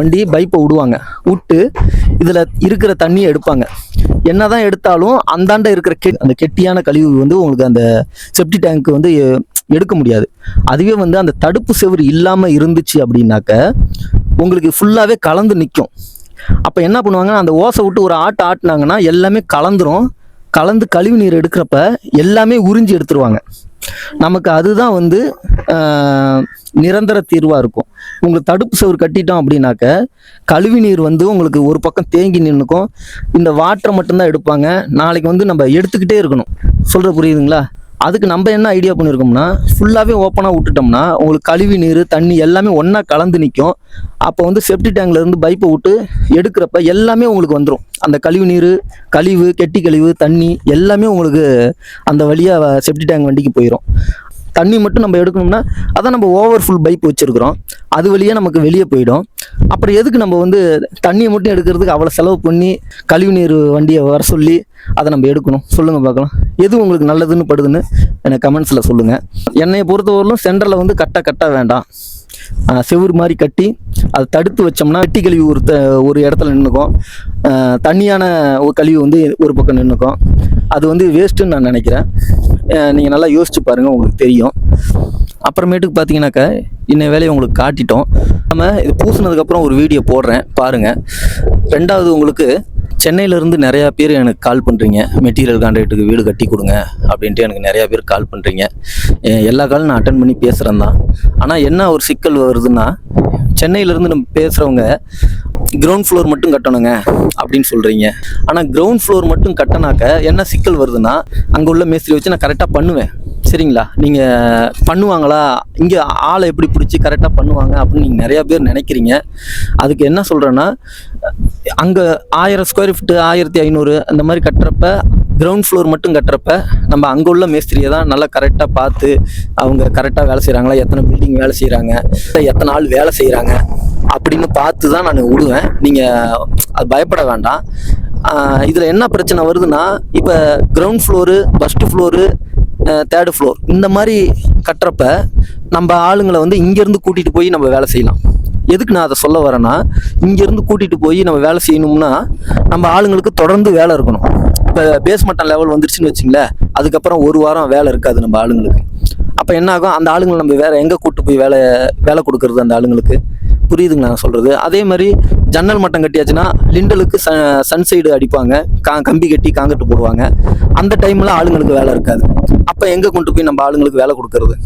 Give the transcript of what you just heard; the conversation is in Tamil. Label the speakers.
Speaker 1: வண்டி பைப்பை விடுவாங்க. விட்டு இதில் இருக்கிற தண்ணியை எடுப்பாங்க. என்ன தான் எடுத்தாலும் அந்தாண்ட இருக்கிற கெ அந்த கெட்டியான கழிவு வந்து உங்களுக்கு அந்த செப்டி டேங்க்கு வந்து எ- எடுக்க முடியாது. அதுவே வந்து அந்த தடுப்பு செவுரு இல்லாமல் இருந்துச்சு அப்படின்னாக்க உங்களுக்கு ஃபுல்லாகவே கலந்து நிற்கும் அப்போ என்ன பண்ணுவாங்கன்னா அந்த ஓசை விட்டு ஒரு ஆட்டு ஆட்டினாங்கன்னா எல்லாமே கலந்துரும். கலந்து கழிவு நீர் எடுக்கிறப்ப எல்லாமே உறிஞ்சி எடுத்துருவாங்க. நமக்கு அதுதான் வந்து நிரந்தர தீர்வாக இருக்கும். உங்களுக்கு தடுப்பு சுவர் கட்டிட்டோம் அப்படின்னாக்க கழிவு நீர் வந்து உங்களுக்கு ஒரு பக்கம் தேங்கி நின்றுக்கும் இந்த வாட்டரை மட்டும்தான் எடுப்பாங்க. நாளைக்கு வந்து நம்ம எடுத்துக்கிட்டே இருக்கணும். சொல்கிற புரியுதுங்களா? அதுக்கு நம்ம என்ன ஐடியா பண்ணியிருக்கோம்னா ஃபுல்லாகவே ஓப்பனாக விட்டுட்டோம்னா உங்களுக்கு கழிவு நீர் தண்ணி எல்லாமே ஒன்றா கலந்து நிற்கும் அப்போ வந்து செப்டி டேங்க்லேருந்து பைப்பை விட்டு எடுக்கிறப்ப எல்லாமே உங்களுக்கு வந்துடும் அந்த கழிவு நீர் கழிவு கெட்டி கழிவு தண்ணி எல்லாமே உங்களுக்கு அந்த வழியாக செப்டி டேங்க் வண்டிக்கு போயிடும் தண்ணி மட்டும் நம்ம எடுக்கணும்னா அதான் நம்ம ஓவர் ஃபுல் பைப் வச்சுருக்குறோம். அது வழியாக நமக்கு வெளியே போயிடும். அப்புறம் எதுக்கு நம்ம வந்து தண்ணியை மட்டும் எடுக்கிறதுக்கு அவ்வளோ செலவு பண்ணி கழிவு நீர் வண்டியை வர சொல்லி அதை நம்ம எடுக்கணும்? சொல்லுங்கள் பார்க்கலாம். எது உங்களுக்கு நல்லதுன்னு படுதுன்னு எனக்கு கமெண்ட்ஸில் சொல்லுங்கள் என்னையை பொறுத்தவரையிலும் சென்டரில் வந்து கட்ட கட்ட வேண்டாம். செவுறு செவுரு மாதிரி கட்டி அதை தடுத்து வச்சோம்னா வெட்டி கழிவு ஒரு த- ஒரு இடத்துல நின்றுக்கும் தண்ணியான ஒரு கழிவு வந்து ஒரு பக்கம் நின்றுக்கும் அது வந்து வேஸ்ட்டுன்னு நான் நினைக்கிறேன். நீங்கள் நல்லா யோசிச்சு பாருங்கள் உங்களுக்கு தெரியும். அப்புறமேட்டுக்கு பார்த்தீங்கன்னாக்கா இன்ன வேலையை உங்களுக்கு காட்டிட்டோம். நம்ம இது பூசினதுக்கப்புறம் ஒரு வீடியோ போடுறேன் பாருங்கள் ரெண்டாவது உங்களுக்கு சென்னையிலேருந்து நிறையா பேர் எனக்கு கால் பண்ணுறீங்க மெட்டீரியல் கான்ட்ராக்ட்டுக்கு வீடு கட்டி கொடுங்க அப்படின்ட்டு எனக்கு நிறையா பேர் கால் பண்ணுறீங்க எல்லா காலும் நான் அட்டன் பண்ணி பேசுகிறேன் தான். ஆனால் என்ன ஒரு சிக்கல் வருதுன்னா சென்னையிலேருந்து நம்ம பேசுகிறவங்க கிரவுண்ட் ஃப்ளோர் மட்டும் கட்டணுங்க அப்படின்னு சொல்கிறீங்க ஆனால் கிரவுண்ட் ஃப்ளோர் மட்டும் கட்டினாக்க என்ன சிக்கல் வருதுன்னா அங்கே உள்ள மேஸ்திரி வச்சு நான் கரெக்டாக பண்ணுவேன். சரிங்களா? நீங்கள் பண்ணுவாங்களா? இங்கே ஆளை எப்படி பிடிச்சி கரெக்டாக பண்ணுவாங்க அப்படின்னு நீங்கள் நிறையா பேர் நினைக்கிறீங்க. அதுக்கு என்ன சொல்கிறேன்னா அங்கே ஆயிரம் ஸ்கொயர் ஃபீட்டு ஆயிரத்தி ஐநூறு அந்த மாதிரி கட்டுறப்ப கிரவுண்ட் ஃப்ளோர் மட்டும் கட்டுறப்ப நம்ம அங்கே உள்ள மேஸ்திரியை தான் நல்லா கரெக்டாக பார்த்து அவங்க கரெக்டாக வேலை செய்கிறாங்களா எத்தனை பில்டிங் வேலை செய்கிறாங்க எத்தனை ஆள் வேலை செய்கிறாங்க அப்படின்னு பார்த்து தான் நான் விடுவேன் நீங்கள் அது பயப்பட வேண்டாம். இதில் என்ன பிரச்சனை வருதுன்னா இப்போ ground floor first floor third floor இந்த மாதிரி கட்டுறப்ப நம்ம ஆளுங்களை வந்து இங்கேருந்து கூட்டிகிட்டு போய் நம்ம வேலை செய்யலாம். எதுக்கு நான் அதை சொல்ல வரேன்னா இங்கேருந்து கூட்டிகிட்டு போய் நம்ம வேலை செய்யணும்னா நம்ம ஆளுங்களுக்கு தொடர்ந்து வேலை இருக்கணும். இப்போ பேஸ்மட்டம் லெவல் வந்துருச்சுன்னு வச்சுங்களேன் அதுக்கப்புறம் ஒரு வாரம் வேலை இருக்காது நம்ம ஆளுங்களுக்கு. அப்போ என்ன ஆகும்? அந்த ஆளுங்களை நம்ம வேற எங்கே கூட்டு போய் வேலை வேலை கொடுக்கறது அந்த ஆளுங்களுக்கு? புரியுதுங்க நான் சொல்கிறது அதே மாதிரி ஜன்னல் மட்டம் கட்டியாச்சுன்னா லிண்டலுக்கு ச சன் சைடு அடிப்பாங்க. கா கம்பி கட்டி காங்கட்டு போடுவாங்க. அந்த டைமில் ஆளுங்களுக்கு வேலை இருக்காது. அப்போ எங்கே கொண்டு போய் நம்ம ஆளுங்களுக்கு வேலை கொடுக்கறது?